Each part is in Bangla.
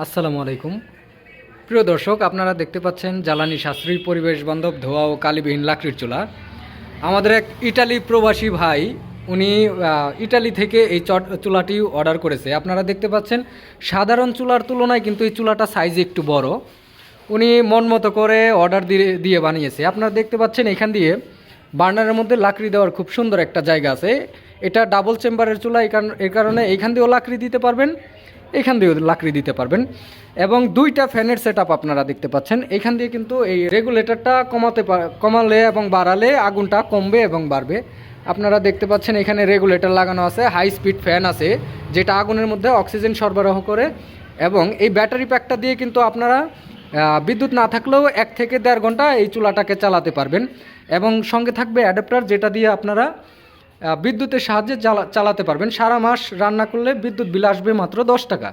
আসসালামু আলাইকুম। প্রিয় দর্শক, আপনারা দেখতে পাচ্ছেন জ্বালানি সাশ্রয়ী পরিবেশ বান্ধব ধোয়া ও কালিবিহীন লাকড়ির চুলা। আমাদের এক ইটালি প্রবাসী ভাই, উনি ইটালি থেকে এই চুলাটি অর্ডার করেছে। আপনারা দেখতে পাচ্ছেন, সাধারণ চুলার তুলনায় কিন্তু এই চুলাটা সাইজ একটু বড়। উনি মন মতো করে অর্ডার দিয়ে দিয়ে বানিয়েছে। আপনারা দেখতে পাচ্ছেন, এখান দিয়ে বার্নারের মধ্যে লাকড়ি দেওয়ার খুব সুন্দর একটা জায়গা আছে। এটা ডাবল চেম্বারের চুলা এই কারণে এখান দিয়েও লাকড়ি দিতে পারবেন। এখান দিয়েও লাকড়ি দিতে পারবেন। এবং দুইটা ফ্যানের সেট আপনারা দেখতে পাচ্ছেন। এখান দিয়ে কিন্তু এই রেগুলেটরটা কমাতে কমালে এবং বাড়ালে আগুনটা কমবে এবং বাড়বে। আপনারা দেখতে পাচ্ছেন এখানে রেগুলেটর লাগানো আছে হাই স্পিড ফ্যান আছে, যেটা আগুনের মধ্যে অক্সিজেন সরবরাহ করে। এবং এই ব্যাটারি প্যাকটা দিয়ে কিন্তু আপনারা বিদ্যুৎ না থাকলেও এক থেকে দেড় ঘণ্টা এই চুলাটাকে চালাতে পারবেন। এবং সঙ্গে থাকবে অ্যাডাপ্টার যেটা দিয়ে আপনারা বিদ্যুতের সাহায্যে চালাতে পারবেন। সারা মাস রান্না করলে বিদ্যুৎ বিল আসবে মাত্র দশ টাকা।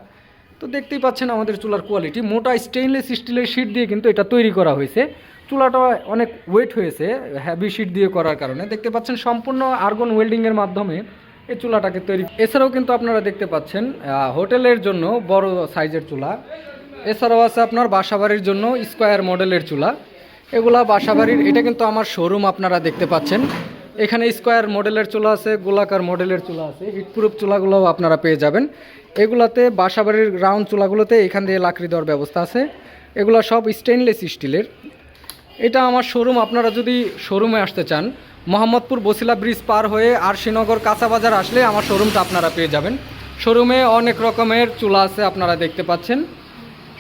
তো দেখতেই পাচ্ছেন আমাদের চুলার কোয়ালিটি মোটা স্টেইনলেস স্টিলের শিট দিয়ে কিন্তু এটা তৈরি করা হয়েছে। চুলাটা অনেক ওয়েট হয়েছে হ্যাভি শিট দিয়ে করার কারণে। দেখতে পাচ্ছেন সম্পূর্ণ আর্গন ওয়েল্ডিংয়ের মাধ্যমে এই চুলাটাকে তৈরি এছাড়াও কিন্তু আপনারা দেখতে পাচ্ছেন হোটেলের জন্য বড় সাইজের চুলা। এছাড়াও আছে আপনার বাসাবাড়ির জন্য স্কোয়ার মডেলের চুলা। এগুলা বাসাবাড়ির, এটা কিন্তু আমার শোরুম আপনারা দেখতে পাচ্ছেন। এখানে স্কোয়ার মডেলের চুলা আছে, গোলাকার মডেলের চুলা আছে, হিটপ্রুফ চুলাগুলোও আপনারা পেয়ে যাবেন। এগুলাতে বাসাবাড়ির রাউন্ড চুলাগুলোতে এখান দিয়ে লাকড়ি দেওয়ার ব্যবস্থা আছে। এগুলো সব স্টেনলেস স্টিলের এটা আমার শোরুম, আপনারা যদি শোরুমে আসতে চান, মোহাম্মদপুর বসিলা ব্রিজ পার হয়ে আরশিনগর কাঁচা বাজার আসলে আমার শোরুমটা আপনারা পেয়ে যাবেন। শোরুমে অনেক রকমের চুলা আছে, আপনারা দেখতে পাচ্ছেন।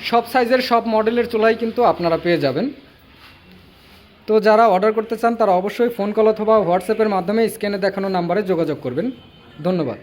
সব সাইজের সব মডেলের চুলাই কিন্তু আপনারা পেয়ে যাবেন। তো যারা অর্ডার করতে চান, তারা অবশ্যই ফোন কল অথবা হোয়াটসঅ্যাপের মাধ্যমে স্ক্যানে দেখানো নাম্বারে যোগাযোগ করবেন। ধন্যবাদ।